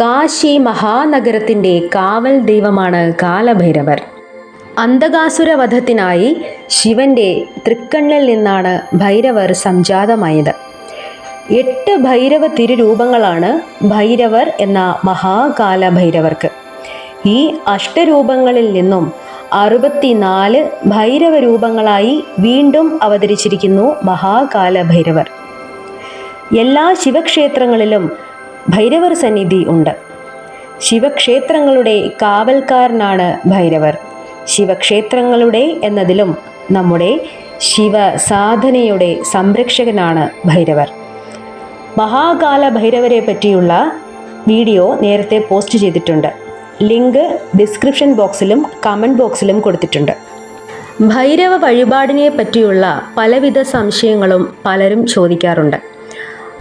കാശി മഹാനഗരത്തിന്റെ കാവൽ ദൈവമാണ് കാലഭൈരവർ. അന്ധകാസുരവധത്തിനായി ശിവന്റെ തൃക്കണ്ണിൽ നിന്നാണ് ഭൈരവർ സംജാതമായത്. എട്ട് ഭൈരവ തിരുരൂപങ്ങളാണ് ഭൈരവർ എന്ന മഹാകാല ഭൈരവർക്ക് ഈ അഷ്ടരൂപങ്ങളിൽ നിന്നും അറുപത്തിനാല് ഭൈരവ രൂപങ്ങളായി വീണ്ടും അവതരിച്ചിരിക്കുന്നു മഹാകാല ഭൈരവർ എല്ലാ ശിവക്ഷേത്രങ്ങളിലും ഭൈരവർ സന്നിധി ഉണ്ട്. ശിവക്ഷേത്രങ്ങളുടെ കാവൽക്കാരനാണ് ഭൈരവർ. ശിവക്ഷേത്രങ്ങളുടെ എന്നതിലും നമ്മുടെ ശിവ സാധനയുടെ സംരക്ഷകനാണ് ഭൈരവർ. മഹാകാല ഭൈരവരെ പറ്റിയുള്ള വീഡിയോ നേരത്തെ പോസ്റ്റ് ചെയ്തിട്ടുണ്ട്. ലിങ്ക് ഡിസ്ക്രിപ്ഷൻ ബോക്സിലും കമന്റ് ബോക്സിലും കൊടുത്തിട്ടുണ്ട്. ഭൈരവ വഴിപാടിനെ പറ്റിയുള്ള പലവിധ സംശയങ്ങളും പലരും ചോദിക്കാറുണ്ട്.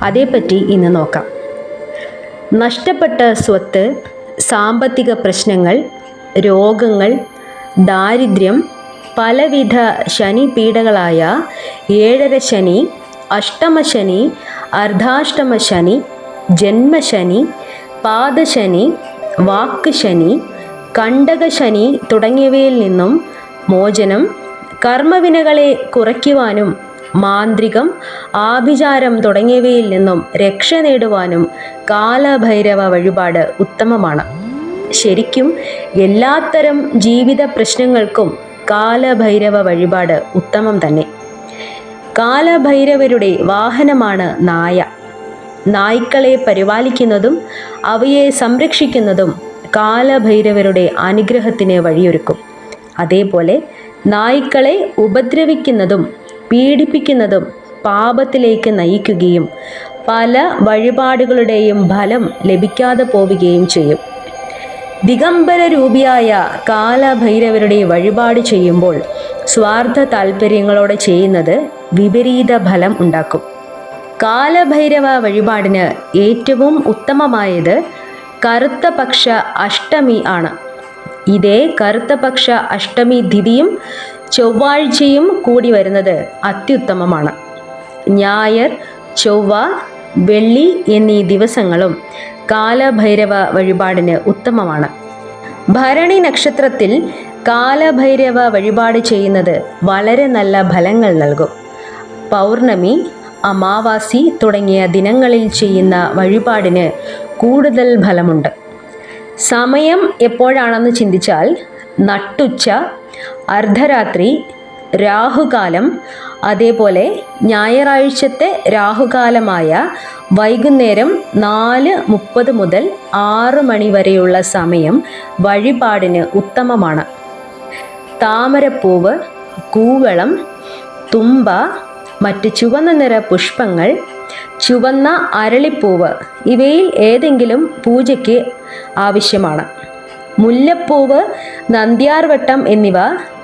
അതേപ്പറ്റി ഇന്ന് നോക്കാം. നഷ്ടപ്പെട്ട സ്വത്ത് സാമ്പത്തിക പ്രശ്നങ്ങൾ രോഗങ്ങൾ ദാരിദ്ര്യം പലവിധ ശനി പീഡകളായ ഏഴര ശനി അഷ്ടമശനി അർദ്ധാഷ്ടമ ശനി ജന്മശനി പാദശനി വാക്ക് ശനി കണ്ടകശനി തുടങ്ങിയവയിൽ നിന്നും മോചനം കർമ്മവിനകളെ കുറയ്ക്കുവാനും മാന്ത്രികം ആഭിചാരം തുടങ്ങിയവയിൽ നിന്നും രക്ഷ നേടുവാനും കാലഭൈരവ വഴിപാട് ഉത്തമമാണ്. ശരിക്കും എല്ലാത്തരം ജീവിത പ്രശ്നങ്ങൾക്കും കാലഭൈരവ വഴിപാട് ഉത്തമം തന്നെ. കാലഭൈരവരുടെ വാഹനമാണ് നായ. നായ്ക്കളെ പരിപാലിക്കുന്നതും അവയെ സംരക്ഷിക്കുന്നതും കാലഭൈരവരുടെ അനുഗ്രഹത്തിന് വഴിയൊരുക്കും. അതേപോലെ നായ്ക്കളെ ഉപദ്രവിക്കുന്നതും പീഡിപ്പിക്കുന്നതും പാപത്തിലേക്ക് നയിക്കുകയും പല വഴിപാടുകളുടെയും ഫലം ലഭിക്കാതെ പോവുകയും ചെയ്യും. ദിഗംബര രൂപിയായ കാലഭൈരവരുടെ വഴിപാട് ചെയ്യുമ്പോൾ സ്വാർത്ഥ താല്പര്യങ്ങളോടെ ചെയ്യുന്നത് വിപരീത ഫലം ഉണ്ടാക്കും. കാലഭൈരവ വഴിപാടിന് ഏറ്റവും ഉത്തമമായത് കറുത്ത പക്ഷ അഷ്ടമി ആണ്. ഇതേ കറുത്ത പക്ഷ അഷ്ടമി തിഥിയും ചൊവ്വാഴ്ചയും കൂടി വരുന്നത് അത്യുത്തമമാണ്. ഞായർ ചൊവ്വ വെള്ളി എന്നീ ദിവസങ്ങളും കാലഭൈരവ വഴിപാടിന് ഉത്തമമാണ്. ഭരണി നക്ഷത്രത്തിൽ കാലഭൈരവ വഴിപാട് ചെയ്യുന്നത് വളരെ നല്ല ഫലങ്ങൾ നൽകും. പൗർണമി അമാവാസി തുടങ്ങിയ ദിനങ്ങളിൽ ചെയ്യുന്ന വഴിപാടിന് കൂടുതൽ ഫലമുണ്ട്. സമയം എപ്പോഴാണെന്ന് ചിന്തിച്ചാൽ നട്ടുച്ച അർദ്ധരാത്രി രാഹുകാലം അതേപോലെ ഞായറാഴ്ചത്തെ രാഹുകാലമായ വൈകുന്നേരം നാല് മുപ്പത് മുതൽ ആറ് മണി വരെയുള്ള സമയം വഴിപാടിന് ഉത്തമമാണ്. താമരപ്പൂവ് കൂവളം തുമ്പ മറ്റ് ചുവന്ന നിറ പുഷ്പങ്ങൾ ചുവന്ന അരളിപ്പൂവ് ഇവയിൽ ഏതെങ്കിലും പൂജയ്ക്ക് ആവശ്യമാണ്. മുല്ലപ്പൂവ് നന്ദ്യാർവട്ടം എന്നിവ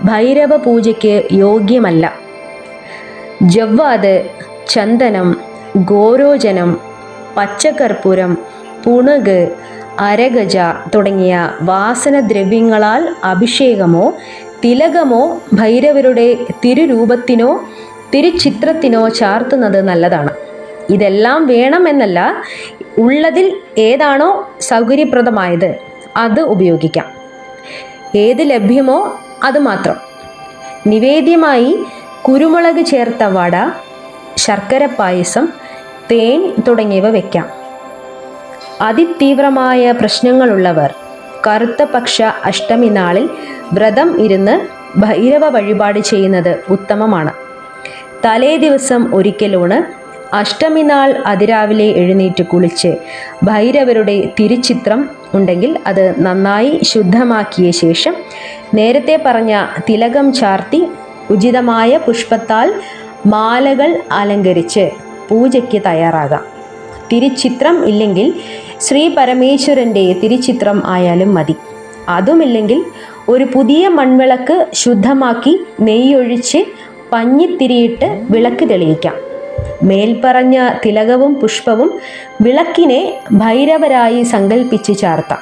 ഭൈരവ പൂജയ്ക്ക് യോഗ്യമല്ല. ജവ്വാദ് ചന്ദനം ഗോരോചനം പച്ചക്കർപ്പൂരം പുണുക് അരഗജ തുടങ്ങിയ വാസനദ്രവ്യങ്ങളാൽ അഭിഷേകമോ തിലകമോ ഭൈരവരുടെ തിരുരൂപത്തിനോ തിരുചിത്രത്തിനോ ചാർത്തുന്നത് നല്ലതാണ്. ഇതെല്ലാം വേണമെന്നല്ല ഉള്ളതിൽ ഏതാണോ സൗകര്യപ്രദമായത്. അത് ഉപയോഗിക്കാം. ഏത് ലഭ്യമോ അത് മാത്രം. നിവേദ്യമായി കുരുമുളക് ചേർത്ത വട ശർക്കര പായസം തേൻ തുടങ്ങിയവ വയ്ക്കാം അതിതീവ്രമായ പ്രശ്നങ്ങളുള്ളവർ കറുത്ത പക്ഷ അഷ്ടമി നാളിൽ വ്രതം ഇരുന്ന് ഭൈരവ വഴിപാട് ചെയ്യുന്നത് ഉത്തമമാണ്. തലേ ദിവസം ഒരിക്കലൂണ് അഷ്ടമി നാൾ അതിരാവിലെ എഴുന്നേറ്റ് കുളിച്ച് ഭൈരവരുടെ തിരുച്ചിത്രം ഉണ്ടെങ്കിൽ അത് നന്നായി ശുദ്ധമാക്കിയ ശേഷം നേരത്തെ പറഞ്ഞ തിലകം ചാർത്തി ഉചിതമായ പുഷ്പത്താൽ മാലകൾ അലങ്കരിച്ച് പൂജയ്ക്ക് തയ്യാറാകാം. തിരുച്ചിത്രം ഇല്ലെങ്കിൽ ശ്രീ പരമേശ്വരന്റെ തിരുച്ചിത്രം ആയാലും മതി. അതുമില്ലെങ്കിൽ ഒരു പുതിയ മൺവിളക്ക് ശുദ്ധമാക്കി നെയ്യൊഴിച്ച് പഞ്ഞിത്തിരിയിട്ട് വിളക്ക് തെളിയിക്കാം. മേൽപ്പറഞ്ഞ തിലകവും പുഷ്പവും വിളക്കിനെ ഭൈരവരായി സങ്കല്പിച്ച് ചാർത്താം.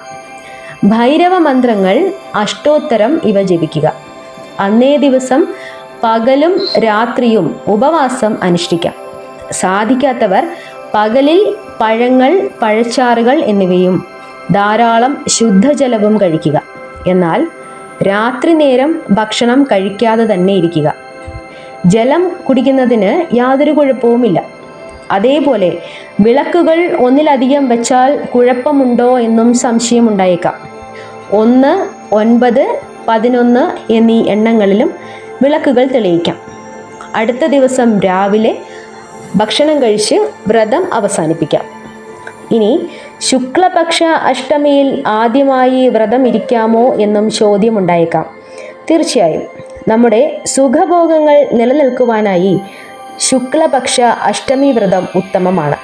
ഭൈരവ മന്ത്രങ്ങൾ അഷ്ടോത്തരം ഇവ ജപിക്കുക. അന്നേ ദിവസം പകലും രാത്രിയും ഉപവാസം അനുഷ്ഠിക്കാം. സാധിക്കാത്തവർ പകലിൽ പഴങ്ങൾ പഴച്ചാറുകൾ എന്നിവയും ധാരാളം ശുദ്ധജലവും കഴിക്കുക. എന്നാൽ രാത്രി നേരം ഭക്ഷണം കഴിക്കാതെ തന്നെ ഇരിക്കുക. ജലം കുടിക്കുന്നതിന് യാതൊരു കുഴപ്പവുമില്ല. അതേപോലെ വിളക്കുകൾ ഒന്നിലധികം വെച്ചാൽ കുഴപ്പമുണ്ടോ എന്നും സംശയമുണ്ടായേക്കാം. ഒന്ന് ഒൻപത് പതിനൊന്ന് എന്നീ എണ്ണങ്ങളിലും വിളക്കുകൾ തെളിയിക്കാം. അടുത്ത ദിവസം രാവിലെ ഭക്ഷണം കഴിച്ച് വ്രതം അവസാനിപ്പിക്കാം. ഇനി ശുക്ലപക്ഷ അഷ്ടമിയിൽ ആദ്യമായി വ്രതം ഇരിക്കാമോ എന്നും ചോദ്യമുണ്ടായേക്കാം. തീർച്ചയായും നമ്മുടെ സുഖഭോഗങ്ങൾ നിലനിൽക്കുവാനായി ശുക്ലപക്ഷ അഷ്ടമി വ്രതം ഉത്തമമാണ്.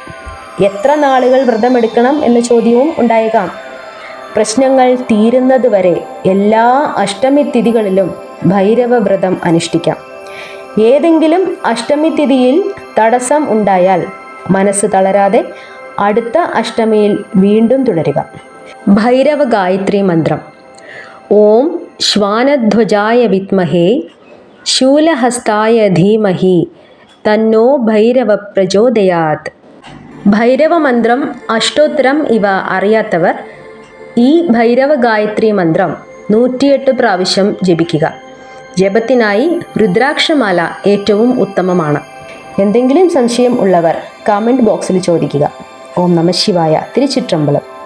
എത്ര നാളുകൾ വ്രതമെടുക്കണം എന്ന ചോദ്യവും ഉണ്ടായേക്കാം. പ്രശ്നങ്ങൾ തീരുന്നതുവരെ എല്ലാ അഷ്ടമി തിഥികളിലും ഭൈരവ വ്രതം അനുഷ്ഠിക്കാം. ഏതെങ്കിലും അഷ്ടമി തിഥിയിൽ തടസ്സം ഉണ്ടായാൽ മനസ്സ് തളരാതെ അടുത്ത അഷ്ടമിയിൽ വീണ്ടും തുടരുക. ഭൈരവ ഗായത്രി മന്ത്രം. ഓം ശ്വാനധ്വജായ വിത്മഹേ ശൂലഹസ്തായ ധീമഹി തന്നോ ഭൈരവ പ്രചോദയാത്. ഭൈരവ മന്ത്രം അഷ്ടോത്തരം ഇവ അറിയാത്തവർ ഈ ഭൈരവ ഗായത്രി മന്ത്രം നൂറ്റിയെട്ട് പ്രാവശ്യം ജപിക്കുക. ജപത്തിനായി രുദ്രാക്ഷമാല ഏറ്റവും ഉത്തമമാണ്. എന്തെങ്കിലും സംശയം ഉള്ളവർ കമന്റ് ബോക്സിൽ ചോദിക്കുക. ഓം നമ ശിവായ. തിരുച്ചിറ്റമ്പലം